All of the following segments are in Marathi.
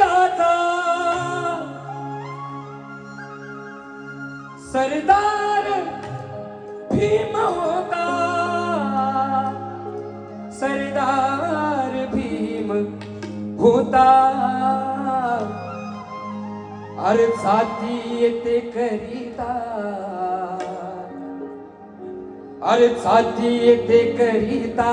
गाथा सरदार भीम होता। सरदार भीम होता। अरे जाती येते करिता। अरे जाती येते करिता।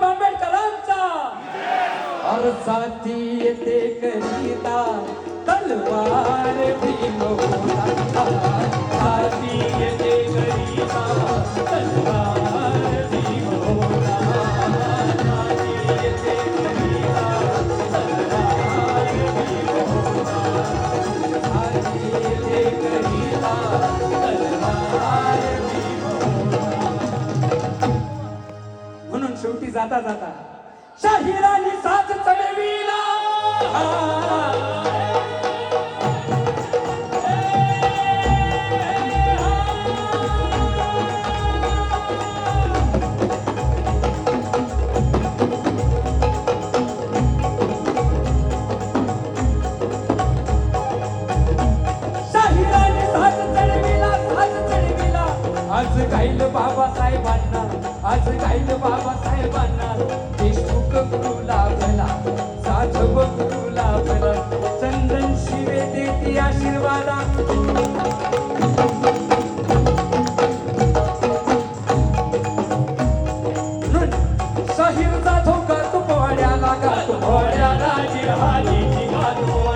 डॉक्टर बाबासाहेब आंबेडकरांचा. अर्जाती येते करिता तलवार भीम शेवटी जाता जाता. शाहिरानी साथ चढविला. आज गाईल बाबासाहेबांना आज गाईल बाबासाहेबांना. देशमुख गुरु लाभला साधव गुरु लाभला. चंदन शिवे देती आशीर्वादा. म्हणून शाहीर जाधव का तो पोहड्याला का तू गातो